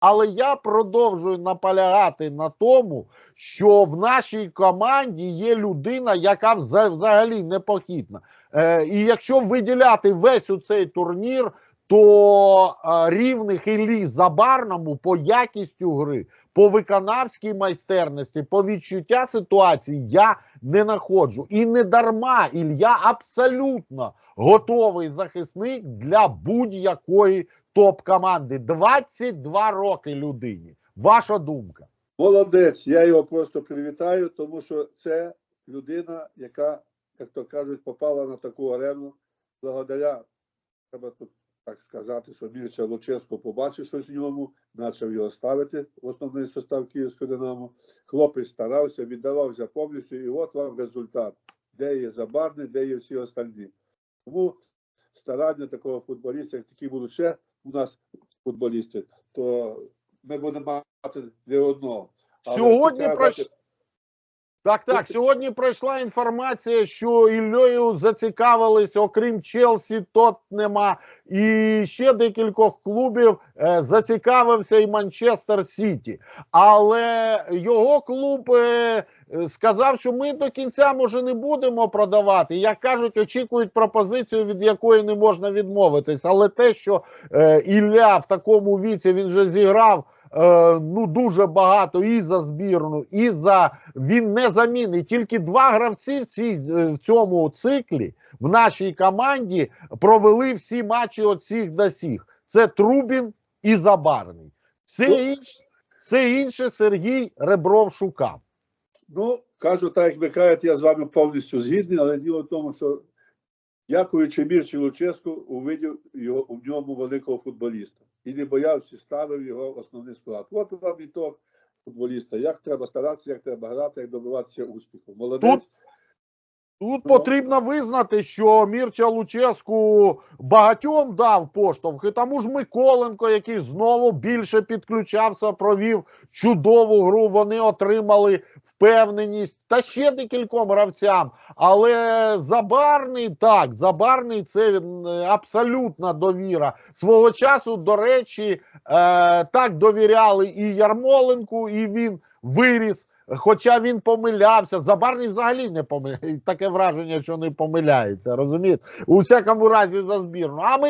Але я продовжую наполягати на тому, що в нашій команді є людина, яка взагалі непохитна. Е, і якщо виділяти весь у цей турнір, то е, рівних Іллі Забарному по якістю гри, по виконавській майстерності, по відчуття ситуації я не знаходжу. І не дарма Ілля абсолютно готовий захисник для будь-якої топ-команди. 22 роки людині. Ваша думка? Молодець, я його просто привітаю, тому що це людина, яка, як то кажуть, попала на таку арену благодаря, треба тут так сказати, що Мірча Луческо побачив щось в ньому, почав його ставити в основний состав Київського Динамо. Хлопець старався, віддавався повністю, і от вам результат. Де є Забарний, де є всі остальні. Тому старання такого футболіста, як такі будуть ще у нас футболісти, то ми будемо мати не одного. Але Сьогодні про... Так, так. Сьогодні пройшла інформація, що Іллею зацікавились, окрім Челсі, Тоттнема і ще декількох клубів е, зацікавився і Манчестер Сіті. Але його клуб е, сказав, що ми до кінця може не будемо продавати. Як кажуть, очікують пропозицію, від якої не можна відмовитись. Але те, що е, Ілля в такому віці він вже зіграв. Е, Ну, дуже багато і за збірну, і за він не замінний. Тільки два гравці в цій в цьому циклі в нашій команді провели всі матчі от всіх до сіх. Це Трубін і Забарний. Все інше, все інше Сергій Ребров шукав. Ну, кажу, так як ви кажете, я з вами повністю згідний, але діло в тому, що дякуючи Мірчі Луческу, увидів його у ньому великого футболіста. І не боявся, ставив його в основний склад. От вам ітог футболіста. Як треба старатися, як треба грати, як добиватися успіху. Молодець. Тут потрібно визнати, що Мірча Луческу багатьом дав поштовхи. Тому ж Миколенко, який знову більше підключався, провів чудову гру. Вони отримали впевненість та ще декільком гравцям. Але Забарний так, Забарний це він, е, абсолютна довіра. Свого часу, до речі, е, так довіряли і Ярмоленку, і він виріс. Хоча він помилявся, Забарний взагалі не помиляється. Таке враження, що не помиляється. Розумієте? У всякому разі за збірну. А ми